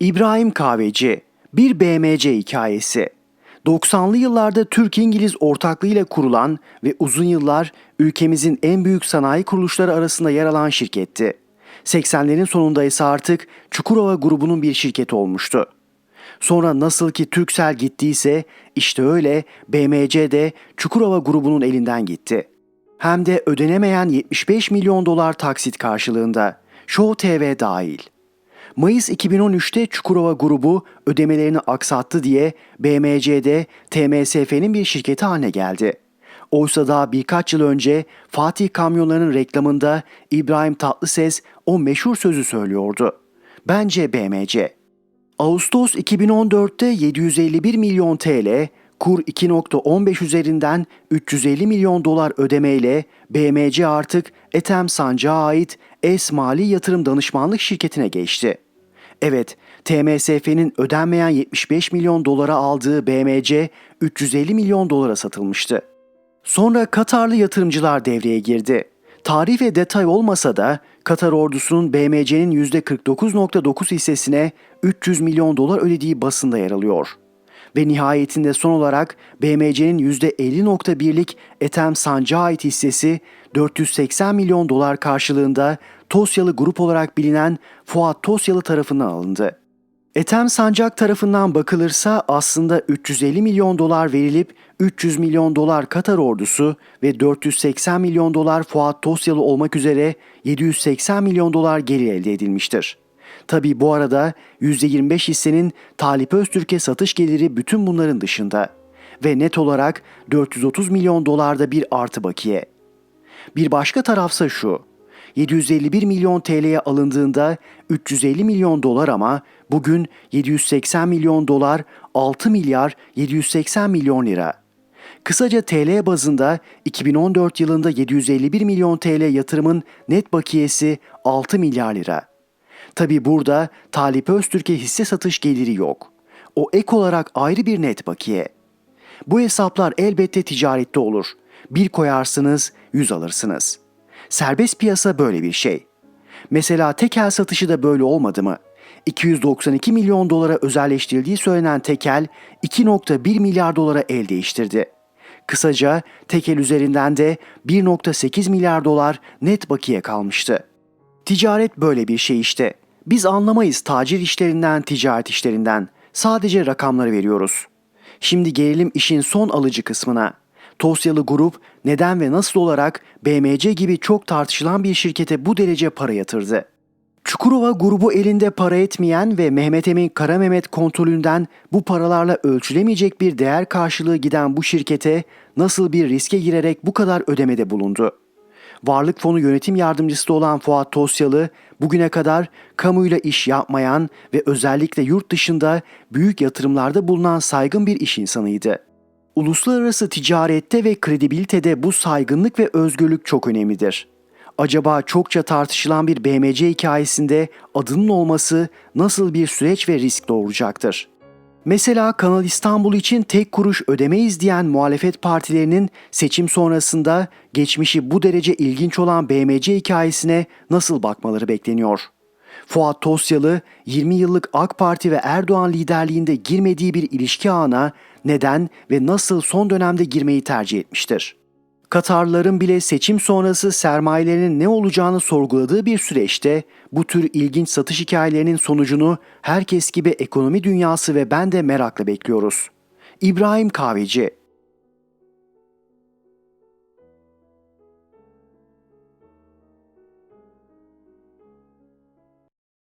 İbrahim Kahveci, bir BMC hikayesi. 90'lı yıllarda Türk-İngiliz ortaklığıyla kurulan ve uzun yıllar ülkemizin en büyük sanayi kuruluşları arasında yer alan şirketti. 80'lerin sonunda ise artık Çukurova grubunun bir şirketi olmuştu. Sonra nasıl ki Türksel gittiyse işte öyle BMC de Çukurova grubunun elinden gitti. Hem de ödenemeyen 75 milyon dolar taksit karşılığında. Show TV dahil. Mayıs 2013'te Çukurova grubu ödemelerini aksattı diye BMC'de TMSF'nin bir şirketi haline geldi. Oysa daha birkaç yıl önce Fatih kamyonlarının reklamında İbrahim Tatlıses o meşhur sözü söylüyordu. Bence BMC. Ağustos 2014'te 751 milyon TL, kur 2.15 üzerinden 350 milyon dolar ödemeyle BMC artık Ethem Sancı'ya ait Es Mali Yatırım Danışmanlık şirketine geçti. Evet, TMSF'nin ödenmeyen 75 milyon dolara aldığı BMC 350 milyon dolara satılmıştı. Sonra Katarlı yatırımcılar devreye girdi. Tarih ve detay olmasa da Katar ordusunun BMC'nin %49.9 hissesine 300 milyon dolar ödediği basında yer alıyor. Ve nihayetinde son olarak BMC'nin %50.1'lik Ethem Sancı'ya ait hissesi 480 milyon dolar karşılığında Tosyalı grup olarak bilinen Fuat Tosyalı tarafından alındı. Ethem Sancak tarafından bakılırsa aslında 350 milyon dolar verilip 300 milyon dolar Katar ordusu ve 480 milyon dolar Fuat Tosyalı olmak üzere 780 milyon dolar geri elde edilmiştir. Tabi bu arada %25 hissenin Talip Öztürk'e satış geliri bütün bunların dışında ve net olarak 430 milyon dolarda bir artı bakiye. Bir başka tarafsa şu. 751 milyon TL'ye alındığında 350 milyon dolar ama bugün 780 milyon dolar 6 milyar 780 milyon lira. Kısaca TL bazında 2014 yılında 751 milyon TL yatırımın net bakiyesi 6 milyar lira. Tabi burada Talip Öztürk'e hisse satış geliri yok. O ek olarak ayrı bir net bakiye. Bu hesaplar elbette ticarette olur. Bir koyarsınız, yüz alırsınız. Serbest piyasa böyle bir şey. Mesela tekel satışı da böyle olmadı mı? 292 milyon dolara özelleştirildiği söylenen tekel 2.1 milyar dolara el değiştirdi. Kısaca tekel üzerinden de 1.8 milyar dolar net bakiye kalmıştı. Ticaret böyle bir şey işte. Biz anlamayız tacir işlerinden, ticaret işlerinden. Sadece rakamları veriyoruz. Şimdi gelelim işin son alıcı kısmına. Tosyalı grup neden ve nasıl olarak BMC gibi çok tartışılan bir şirkete bu derece para yatırdı? Çukurova grubu elinde para etmeyen ve Mehmet Emin Kara Mehmet kontrolünden bu paralarla ölçülemeyecek bir değer karşılığı giden bu şirkete nasıl bir riske girerek bu kadar ödemede bulundu? Varlık Fonu yönetim yardımcısı olan Fuat Tosyalı bugüne kadar kamuyla iş yapmayan ve özellikle yurt dışında büyük yatırımlarda bulunan saygın bir iş insanıydı. Uluslararası ticarette ve kredibilitede bu saygınlık ve özgürlük çok önemlidir. Acaba çokça tartışılan bir BMC hikayesinde adının olması nasıl bir süreç ve risk doğuracaktır? Mesela Kanal İstanbul için tek kuruş ödemeyiz diyen muhalefet partilerinin seçim sonrasında geçmişi bu derece ilginç olan BMC hikayesine nasıl bakmaları bekleniyor? Fuat Tosyalı 20 yıllık AK Parti ve Erdoğan liderliğinde girmediği bir ilişki ağına neden ve nasıl son dönemde girmeyi tercih etmiştir? Katarlıların bile seçim sonrası sermayelerinin ne olacağını sorguladığı bir süreçte bu tür ilginç satış hikayelerinin sonucunu herkes gibi ekonomi dünyası ve ben de merakla bekliyoruz. İbrahim Kahveci